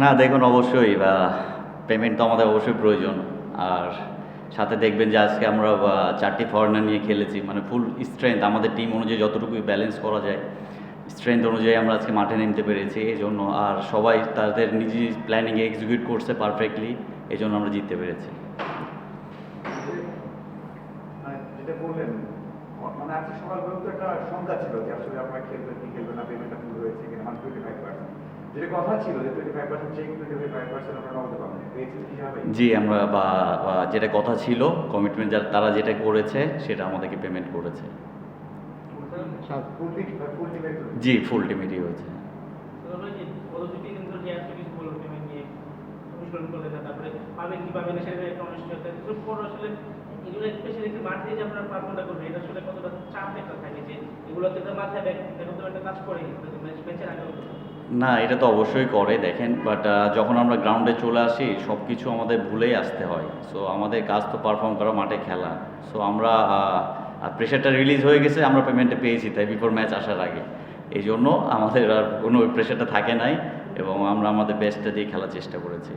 না, দেখুন, অবশ্যই পেমেন্ট তো আমাদের অবশ্যই প্রয়োজন। আর সাথে দেখবেন যে আজকে আমরা চারটি ফরেনার নিয়ে খেলেছি মানে ফুল স্ট্রেংথ আমাদের টিম অনুযায়ী যতটুকু ব্যালেন্স করা যায় স্ট্রেংথ অনুযায়ী আমরা আজকে মাঠে নামতে পেরেছি এই জন্য আর সবাই তাদের নিজে প্ল্যানিংয়ে এক্সিকিউট করছে পারফেক্টলি এই জন্য আমরা জিততে পেরেছি। মানে বললেন মানে আজকে সকালবেলা তো একটা সংখ্যা ছিল যে আসলে আপনারা খেলবেন কি খেলবেন না পেমেন্টটা ফুল হয়েছে কিনা মানে টোয়েন্টি ফাইভ পার্সেন্ট যেটা কথা ছিল যে twenty five percent check twenty five percent পাবেন জি আমরা বা যেটা কথা ছিল কমিটমেন্ট যারা তারা যেটা করেছে সেটা আমাদেরকে পেমেন্ট করেছে। জি ফুল টিমেরই হয়েছে। কাজ করে না, এটা তো অবশ্যই করে, দেখেন বাট যখন আমরা গ্রাউন্ডে চলে আসি সব কিছু আমাদের ভুলেই আসতে হয়। সো আমাদের কাজ তো পারফর্ম করা মাঠে খেলা। সো আমরা প্রেশারটা রিলিজ হয়ে গেছে, আমরা পেমেন্টটা পেয়েছি, তাই বিফোর ম্যাচ আসার আগে। এই জন্য আমাদের আর কোনো প্রেশারটা থাকে নাই, এবং আমরা আমাদের বেস্টটা দিয়ে খেলার চেষ্টা করেছি।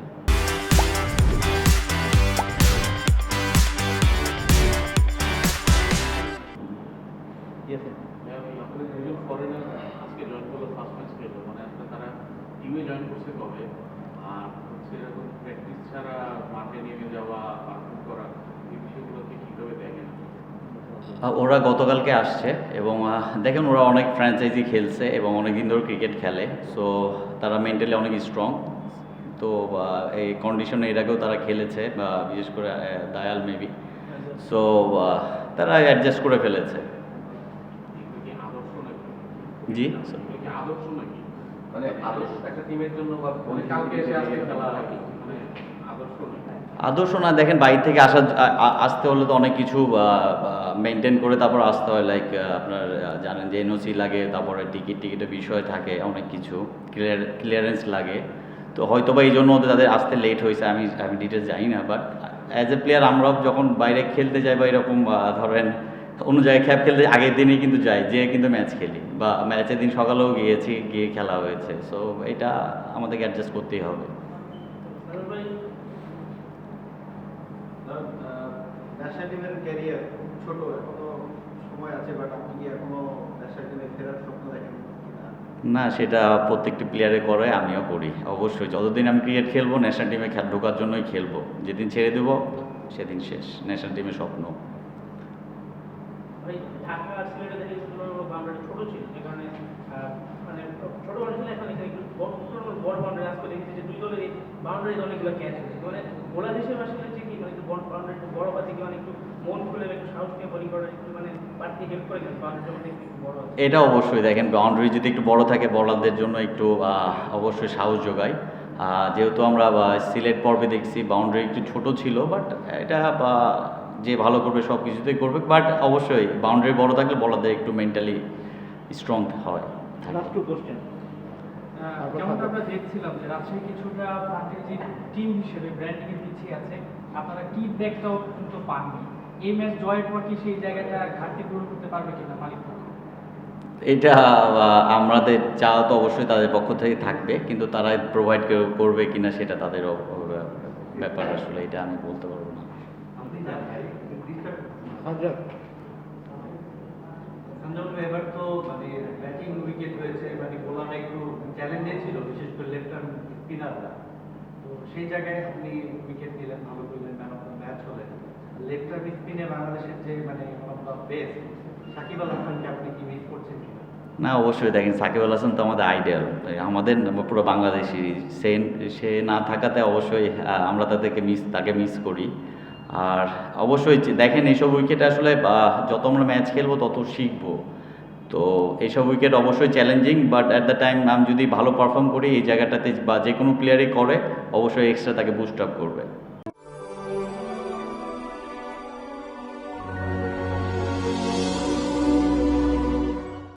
জয়েন করছে কবে? আর হচ্ছে এরকম প্র্যাকটিস ছাড়া মাঠে নেমে যাওয়া পারফর্ম করা এই বিষয়গুলোকে কীভাবে দেখেন? ওরা গতকালকে আসছে এবং দেখেন ওরা অনেক ফ্র্যাঞ্চাইজি খেলছে এবং অনেক দিন ধরে ক্রিকেট খেলে। সো তারা মেন্টালি অনেক স্ট্রং তো এই কন্ডিশনে এর আগেও তারা খেলেছে বা বিশেষ করে দায়াল মেবি সো তারা অ্যাডজাস্ট করে ফেলেছে। জি? আদর্শ নাকি? মানে আদর্শ একটা টিমের জন্য বা মানে কালকে এসে আজকে খেলা মানে আদর্শ আদর্শ না দেখেন বাইরে থেকে আসা আসতে হলে তো অনেক কিছু মেনটেন করে তারপর আসতে হয় লাইক আপনার জানেন যে এনওসি লাগে তারপরে টিকিট টিকিটের বিষয় থাকে অনেক কিছু ক্লিয়ার ক্লিয়ারেন্স লাগে। তো হয়তো বা এই জন্য ওদের তাদের আসতে লেট হয়েছে আমি আমি ডিটেলস জানি না বাট অ্যাজ এ প্লেয়ার আমরাও যখন বাইরে খেলতে যাই বা এরকম ধরেন অন্য জায়গায় খ্যাপ খেলতে আগের দিনই কিন্তু যাই যেয়ে কিন্তু ম্যাচ খেলি। বা ম্যাচের দিন সকালেও গিয়েছি গিয়ে খেলা হয়েছে। সো এটা আমাদেরকে অ্যাডজাস্ট করতেই হবে। তারপরে ন্যাশনাল টিমের ক্যারিয়ার ছোট এখনও সময় আছে বাট আপনি কি এখনও ন্যাশনাল টিমে ফেরার স্বপ্ন দেখেন না সেটা প্রত্যেকটি প্লেয়ারে করে আমিও করি অবশ্যই। যতদিন আমি ক্রিকেট খেলব ন্যাশনাল টিমে খেল ঢোকার জন্যই খেলব। যেদিন ছেড়ে দেবো সেদিন শেষ ন্যাশনাল টিমের স্বপ্ন। ওই ঢাকা সিলেটে দেখে বাউন্ডারি ছোট ছিল যে কারণে মানে এখন এখানে একটু বড় বড় বড় বাউন্ডারি আজকে দেখেছি যে দুই বাউন্ডারি অনেকগুলো ক্যাচ হয়েছে। মানে আসলে কি মানে একটু বাউন্ডারি বড় কি মানে মন মানে বড় এটা অবশ্যই দেখেন বাউন্ডারি যদি একটু বড় থাকে বলারদের জন্য একটু অবশ্যই সাহস যোগায়। যেহেতু আমরা সিলেট পর্বে দেখছি বাউন্ডারি একটু ছোট ছিল বাট এটা বা, যে ভালো করবে সব কিছুতেই করবে বাট অবশ্যই বাউন্ডারি বড় থাকলে বলারদের একটু মেন্টালি স্ট্রং হয়। লাস্ট টু কোশ্চেন যেমনটা আমরা দেখছিলাম যে রাজশাহী কিছুটা ফ্রাঞ্চাইজি টিম হিসেবে ব্র্যান্ডিং পিছিয়ে আছে আপনারা কি ব্যাকটাও কিন্তু পাননি? এই ম্যাচ জয়ের পর কি সেই জায়গাটা ঘাটতি পূরণ করতে পারবে কিনা মালিক? এটা আমাদের চাওয়া তো অবশ্যই তাদের পক্ষ থেকে থাকবে কিন্তু তারা প্রোভাইড করবে কিনা সেটা তাদের ব্যাপার আসলে এটা আমি বলতে পারব না। সঞ্জয় এবার তো মানে ব্যাটিং উইকেট হয়েছে মানে বোলাররা একটু চ্যালেঞ্জে ছিল বিশেষ করে লেফট আর্ম স্পিনাররা তো সেই জায়গায় আপনি উইকেট নিলেন ভালো করলেন ম্যান অফ দ্য ম্যাচ হলেন। লেফট আর্ম স্পিনে বাংলাদেশের যে মানে one of the best Shakib Al হাসানকে আপনি কি মিস করছেন কিনা? না অবশ্যই দেখেন সাকিব আল হাসান তো আমাদের আইডিয়াল আমাদের পুরো বাংলাদেশি সে সে না থাকাতে অবশ্যই আমরা তাদেরকে মিস তাকে মিস করি। আর অবশ্যই দেখেন এইসব উইকেট আসলে, বা যত আমরা ম্যাচ খেলব তত শিখব। তো এইসব উইকেট অবশ্যই challenging but at the time আমি যদি ভালো পারফর্ম করি, এই জায়গাটাতে বা যে কোনো প্লেয়ারই করে, অবশ্যই এক্সট্রা তাকে বুস্ট আপ করবে।